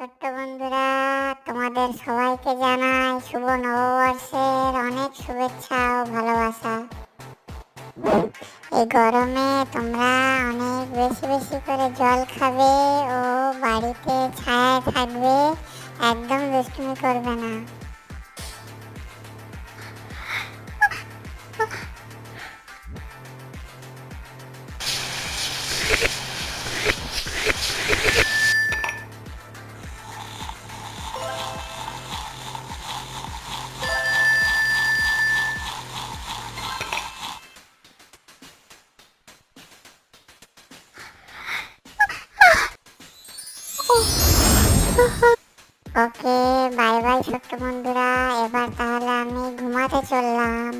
ছোট্ট বন্ধুরা, তোমাদের সবাইকে জানাই শুভ নববর্ষের অনেক শুভেচ্ছা ও ভালোবাসা। এই গরমে তোমরা অনেক বেশি বেশি করে জল খাবে ও বাড়িতে ছায়া থাকবে, একদম দুষ্টুমি করবে না। ওকে বাই বাই ছোট্ট বন্ধুরা। এবার তাহলে আমি ঘুমাতে চললাম।